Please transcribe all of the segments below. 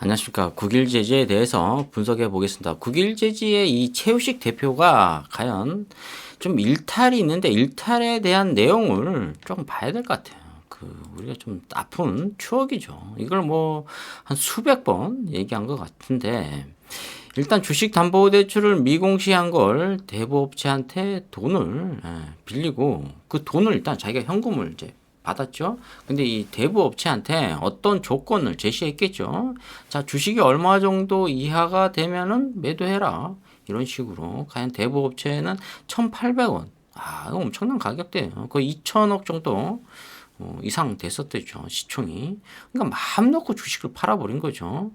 안녕하십니까. 국일제지에 대해서 분석해 보겠습니다. 국일제지의 이 최우식 대표가 과연 좀 일탈이 있는데 일탈에 대한 내용을 조금 봐야 될 것 같아요. 그 우리가 좀 아픈 추억이죠. 이걸 뭐 한 수백 번 얘기한 것 같은데 일단 주식 담보 대출을 미공시한 걸 대부업체한테 돈을 예, 빌리고 그 돈을 일단 자기가 현금을 이제 받았죠. 근데 이 대부 업체한테 어떤 조건을 제시했겠죠. 자, 주식이 얼마 정도 이하가 되면은 매도해라. 이런 식으로. 과연 대부 업체는 1,800원. 아, 엄청난 가격대예요. 거의 2천억 정도 어, 이상 됐었대죠. 시총이. 그러니까 마음 놓고 주식을 팔아버린 거죠.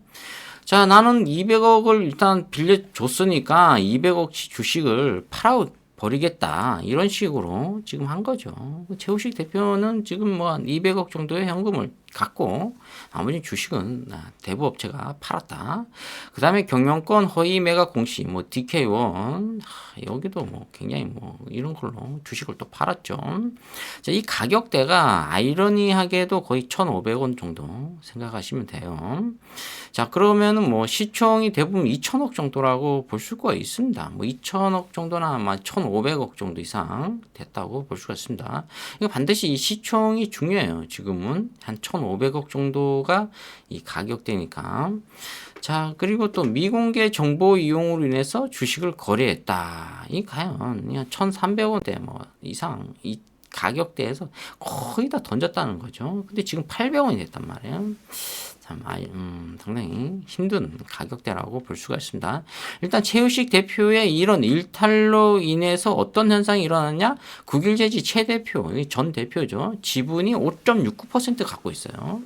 자, 나는 200억을 일단 빌려줬으니까 200억치 주식을 팔아 버리겠다. 이런 식으로 지금 한 거죠. 최우식 대표는 지금 뭐 한 200억 정도의 현금을 갖고 나머지 주식은 아, 대부 업체가 팔았다. 그 다음에 경영권 허위 매각 공시, 뭐 DK1 여기도 뭐 굉장히 뭐 이런 걸로 주식을 또 팔았죠. 자, 이 가격대가 아이러니하게도 거의 1,500원 정도 생각하시면 돼요. 자, 그러면은 뭐 시총이 대부분 2천억 정도라고 볼 수가 있습니다. 뭐 2천억 정도나 아마 1,500억 정도 이상 됐다고 볼 수가 있습니다. 이거 반드시 이 시총이 중요해요. 지금은 한 1,500억 정도가 이 가격대니까. 자, 그리고 또 미공개 정보 이용으로 인해서 주식을 거래했다. 이 과연 그냥 1,300원대 뭐 이상 이 가격대에서 거의 다 던졌다는 거죠. 근데 지금 800원이 됐단 말이에요. 참, 아, 음, 상당히 힘든 가격대라고 볼 수가 있습니다. 일단 최우식 대표의 이런 일탈로 인해서 어떤 현상이 일어났냐? 국일제지 최 대표, 전 대표죠. 지분이 5.69% 갖고 있어요.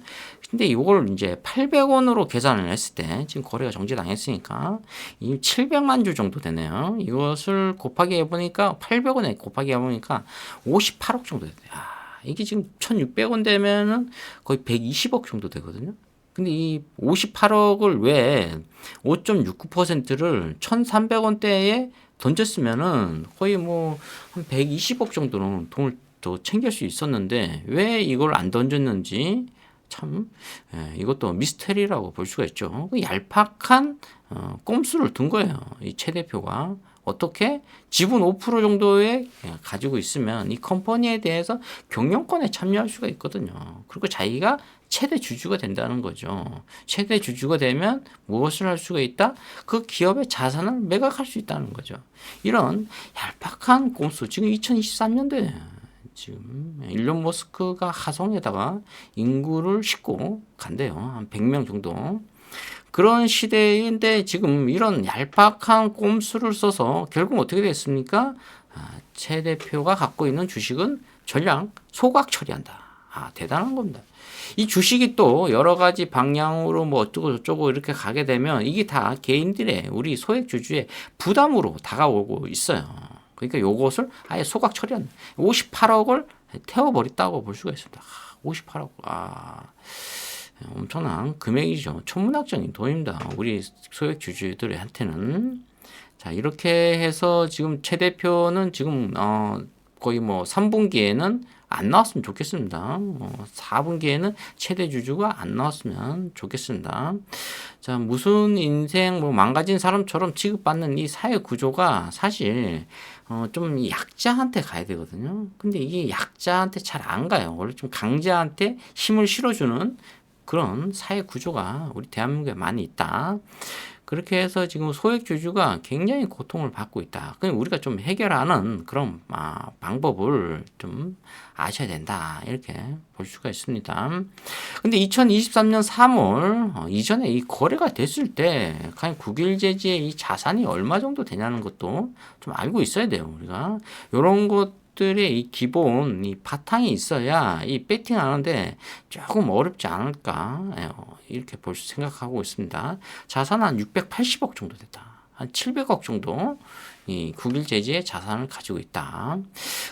근데 이걸 이제 800원으로 계산을 했을 때 지금 거래가 정지당했으니까 이 700만 주 정도 되네요. 이것을 곱하기 해보니까 800원에 곱하기 해보니까 58억 정도 돼요. 야, 이게 지금 1,600원 되면은 거의 120억 정도 되거든요. 근데 이 58억을 왜 5.69%를 1,300원대에 던졌으면은 거의 뭐 한 120억 정도는 돈을 더 챙길 수 있었는데 왜 이걸 안 던졌는지 참 예, 이것도 미스테리라고 볼 수가 있죠. 그 얄팍한 어, 꼼수를 둔 거예요. 이 최 대표가 어떻게 지분 5% 정도에 예, 가지고 있으면 이 컴퍼니에 대해서 경영권에 참여할 수가 있거든요. 그리고 자기가 최대 주주가 된다는 거죠. 최대 주주가 되면 무엇을 할 수가 있다? 그 기업의 자산을 매각할 수 있다는 거죠. 이런 얄팍한 꼼수 지금 2023년도에 지금 일론 머스크가 하성에다가 인구를 싣고 간대요. 한 100명 정도. 그런 시대인데 지금 이런 얄팍한 꼼수를 써서 결국 어떻게 됐습니까? 아, 최 대표가 갖고 있는 주식은 전량 소각 처리한다. 아, 대단한 겁니다. 이 주식이 또 여러 가지 방향으로 뭐 어쩌고 저쩌고 이렇게 가게 되면 이게 다 개인들의 우리 소액 주주의 부담으로 다가오고 있어요. 그러니까 요것을 아예 소각 처리한 58억을 태워버렸다고 볼 수가 있습니다. 58억. 아. 엄청난 금액이죠. 천문학적인 돈입니다. 우리 소액 주주들한테는. 자, 이렇게 해서 지금 최 대표는 지금, 어, 거의 뭐 3분기에는 안 나왔으면 좋겠습니다. 어, 4분기에는 최대 주주가 안 나왔으면 좋겠습니다. 자, 무슨 인생 뭐 망가진 사람처럼 취급받는 이 사회 구조가 사실 어, 좀 약자한테 가야 되거든요. 근데 이게 약자한테 잘 안 가요. 원래 좀 강자한테 힘을 실어주는 그런 사회 구조가 우리 대한민국에 많이 있다. 그렇게 해서 지금 소액 주주가 굉장히 고통을 받고 있다. 그럼 우리가 좀 해결하는 그런 아, 방법을 좀 아셔야 된다. 이렇게 볼 수가 있습니다. 근데 2023년 3월 어, 이전에 이 거래가 됐을 때 과연 국일제지의 이 자산이 얼마 정도 되냐는 것도 좀 알고 있어야 돼요. 우리가 이런 것 들의 이 기본 이 바탕이 있어야 이 배팅 하는데 조금 어렵지 않을까 예, 어, 이렇게 볼수 생각하고 있습니다. 자산 한 680억 정도 됐다. 한 700억 정도 이 국일제지의 자산을 가지고 있다.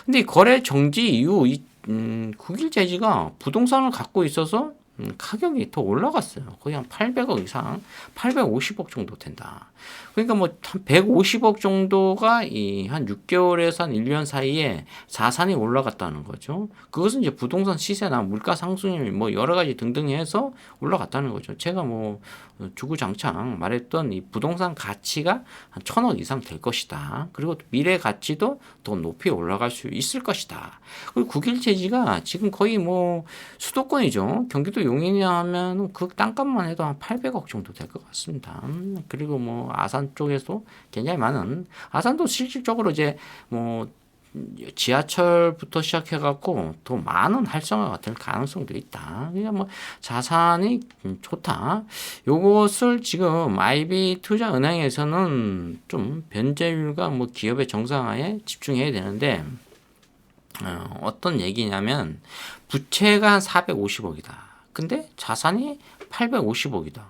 근데 이 거래 정지 이후 이 음, 국일제지가 부동산을 갖고 있어서 음, 가격이 더 올라갔어요. 거의 한 800억 이상, 850억 정도 된다. 그러니까 뭐 한 150억 정도가 이 한 6개월에서 한 1년 사이에 자산이 올라갔다는 거죠. 그것은 이제 부동산 시세나 물가 상승률 뭐 여러 가지 등등 해서 올라갔다는 거죠. 제가 뭐 주구장창 말했던 이 부동산 가치가 한 천억 이상 될 것이다. 그리고 미래 가치도 더 높이 올라갈 수 있을 것이다. 그리고 국일제지가 지금 거의 뭐 수도권이죠. 경기도 용인이야 하면 그 땅값만 해도 한 800억 정도 될 것 같습니다. 음, 그리고 뭐 아산 쪽에서 굉장히 많은 아산도 실질적으로 이제 뭐 지하철부터 시작해갖고 더 많은 활성화가 될 가능성도 있다. 그냥 뭐 자산이 좋다. 요것을 지금 IB 투자은행에서는 좀 변제율과 뭐 기업의 정상화에 집중해야 되는데 어, 어떤 얘기냐면 부채가 한 450억이다. 근데 자산이 850억이다.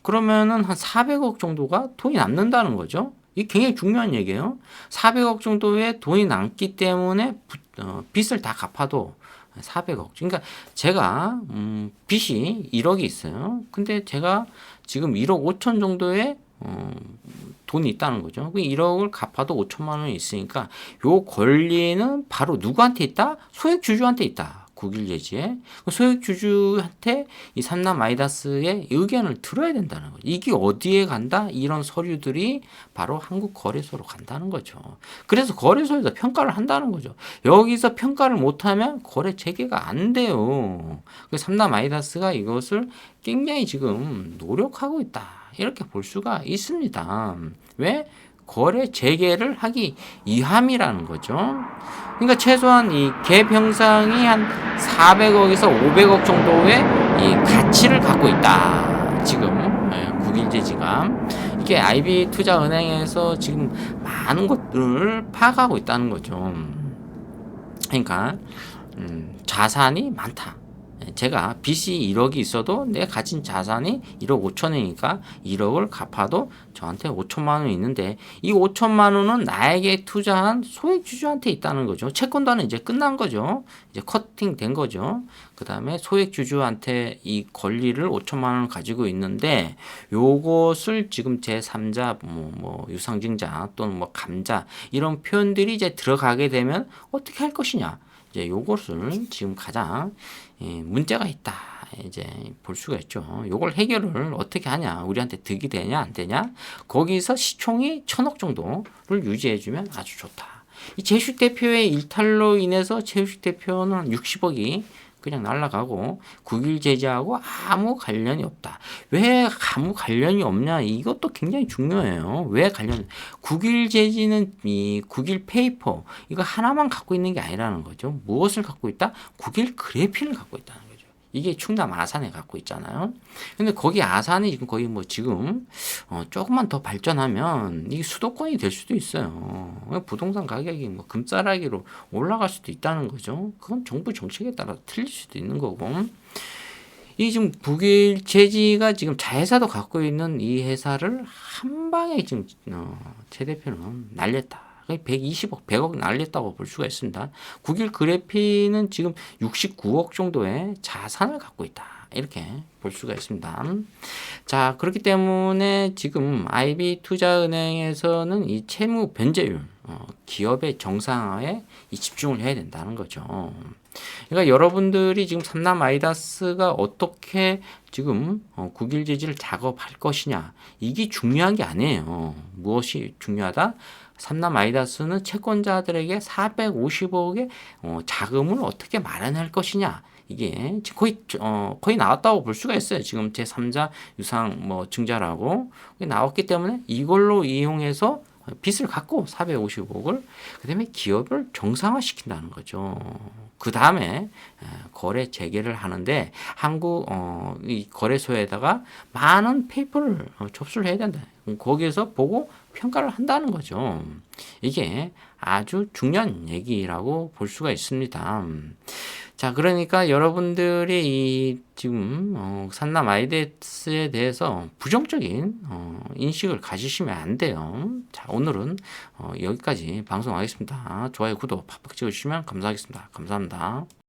그러면은 한 400억 정도가 돈이 남는다는 거죠. 이게 굉장히 중요한 얘기예요. 400억 정도의 돈이 남기 때문에 부, 어, 빚을 다 갚아도 400억. 그러니까 제가 음, 빚이 1억이 있어요. 근데 제가 지금 1억 5천 정도의 어, 돈이 있다는 거죠. 그 1억을 갚아도 5천만 원이 있으니까 요 권리는 바로 누구한테 있다? 소액 주주한테 있다. 국일 예지에 그 소액 주주한테 이 삼남 마이다스의 의견을 들어야 된다는 거죠. 이게 어디에 간다? 이런 서류들이 바로 한국 거래소로 간다는 거죠. 그래서 거래소에서 평가를 한다는 거죠. 여기서 평가를 못하면 거래 재개가 안 돼요. 그 삼남 마이다스가 이것을 굉장히 지금 노력하고 있다. 이렇게 볼 수가 있습니다. 왜? 거래 재개를 하기 위함이라는 거죠. 그러니까 최소한 이 개평상이 한 400억에서 500억 정도의 이 가치를 갖고 있다. 지금 예, 국일제지가 이게 IB 투자은행에서 지금 많은 것들을 파악하고 있다는 거죠. 그러니까 음, 자산이 많다. 제가 빚이 1억이 있어도 내 가진 자산이 1억 5천이니까 1억을 갚아도 저한테 5천만 원이 있는데 이 5천만 원은 나에게 투자한 소액 주주한테 있다는 거죠. 채권단은 이제 끝난 거죠. 이제 커팅 된 거죠. 그 다음에 소액 주주한테 이 권리를 5천만 원을 가지고 있는데 요것을 지금 제3자 뭐, 뭐 유상증자 또는 뭐 감자 이런 표현들이 이제 들어가게 되면 어떻게 할 것이냐. 이제 요것을 지금 가장 예, 문제가 있다. 이제 볼 수가 있죠. 요걸 해결을 어떻게 하냐. 우리한테 득이 되냐, 안 되냐. 거기서 시총이 천억 정도를 유지해주면 아주 좋다. 이 제식 대표의 일탈로 인해서 제식 대표는 60억이 그냥 날아가고 국일 제재하고 아무 관련이 없다. 왜 아무 관련이 없냐? 이것도 굉장히 중요해요. 왜 관련? 국일 제지는 이 국일 페이퍼 이거 하나만 갖고 있는 게 아니라는 거죠. 무엇을 갖고 있다? 국일 그래핀을 갖고 있다는 거죠. 이게 충남 아산에 갖고 있잖아요. 근데 거기 아산이 지금 거의 뭐 지금 어 조금만 더 발전하면 이게 수도권이 될 수도 있어요. 부동산 가격이 뭐 금싸라기로 올라갈 수도 있다는 거죠. 그건 정부 정책에 따라 틀릴 수도 있는 거고. 이 지금 북일 제지가 지금 자회사도 갖고 있는 이 회사를 한 방에 지금 어, 최 대표는 날렸다. 120억, 100억 날렸다고 볼 수가 있습니다. 국일 그래피는 지금 69억 정도의 자산을 갖고 있다. 이렇게 볼 수가 있습니다. 자, 그렇기 때문에 지금 IB 투자은행에서는 이 채무 변제율, 어, 기업의 정상화에 이 집중을 해야 된다는 거죠. 그러니까 여러분들이 지금 삼남 아이다스가 어떻게 지금 어, 국일 제지를 작업할 것이냐 이게 중요한 게 아니에요. 무엇이 중요하다? 삼남 아이다스는 채권자들에게 450억의 어, 자금을 어떻게 마련할 것이냐. 이게 거의 어, 거의 나왔다고 볼 수가 있어요. 지금 제 3자 유상 뭐 증자라고 나왔기 때문에 이걸로 이용해서 빚을 갖고 450억을 그다음에 기업을 정상화시킨다는 거죠. 그 다음에 거래 재개를 하는데 한국 어, 이 거래소에다가 많은 페이퍼를 어, 접수를 해야 된다. 거기에서 보고 평가를 한다는 거죠. 이게 아주 중요한 얘기라고 볼 수가 있습니다. 자, 그러니까 여러분들이 이 지금 어, 산남 아이데스에 대해서 부정적인 어, 인식을 가지시면 안 돼요. 자, 오늘은 어, 여기까지 방송하겠습니다. 좋아요, 구독 팍팍 찍어주시면 감사하겠습니다. 감사합니다.